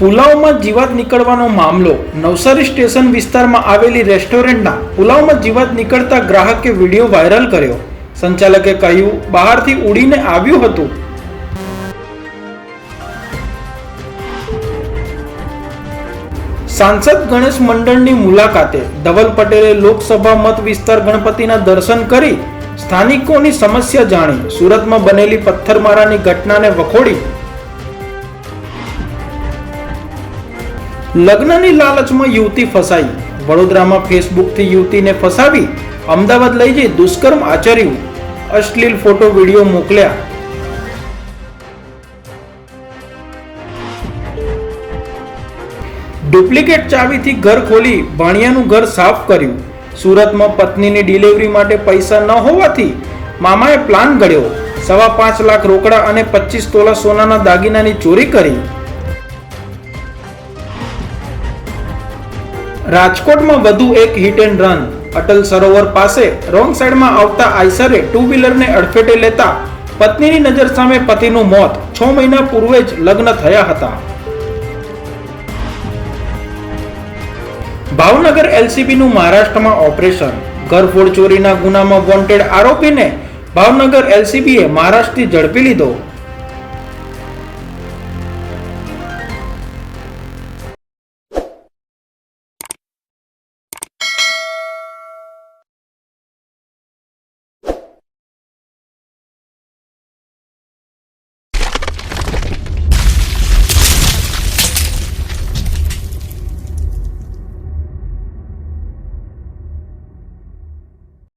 પુલાવમાં જીવાત નીકળવાનો મામલો. નવસારી સ્ટેશન વિસ્તારમાં આવેલી રેસ્ટોરન્ટના પુલાવમાં જીવાત નીકળતા ગ્રાહકે વીડિયો વાયરલ કર્યો. સંચાલકે કહ્યું, બહારથી ઉડીને આવ્યું હતું. સાંસદ ગણેશ મંડળની મુલાકાતે ધવલ પટેલે લોકસભા મત વિસ્તાર ગણપતિના દર્શન કરી સ્થાનિકોની સમસ્યા જાણી. સુરતમાં બનેલી પથ્થરમારાની ઘટનાને વખોડી લગ્નની લાલચમાં યુવતી ફસાઈ. વડોદરામાં ફેસબુકથી યુવતીને ફસાવી અમદાવાદ લઈ જઈ દુષ્કર્મ આચર્યું. અશ્લીલ ફોટો, વીડિયો મોકલ્યા. ડુપ્લિકેટ ચાવીથી ઘર ખોલી ભાણિયાનું ઘર સાફ કર્યું. સુરતમાં પત્નીની ડિલિવરી માટે પૈસા ન હોવાથી મામાએ પ્લાન ઘડ્યો. સવા પાંચ લાખ રોકડા અને પચીસ તોલા સોનાના દાગીનાની ચોરી કરી. રાજકોટમાં વધુ એક hit and run Atal Sarovar પાસે રોંગ સાઈડમાં આવતા આઈસરે ટુ વ્હીલરને અડફેટે લેતા પત્નીની નજર સામે પતિનું મોત. છ મહિના પૂર્વે જ લગ્ન થયા હતા. ભાવનગર એલસીબીનું મહારાષ્ટ્રમાં ઓપરેશન. ઘરફોડ ચોરીના ગુનામાં વોન્ટેડ આરોપીને ભાવનગર એલસીબીએ મહારાષ્ટ્રથી ઝડપી લીધો.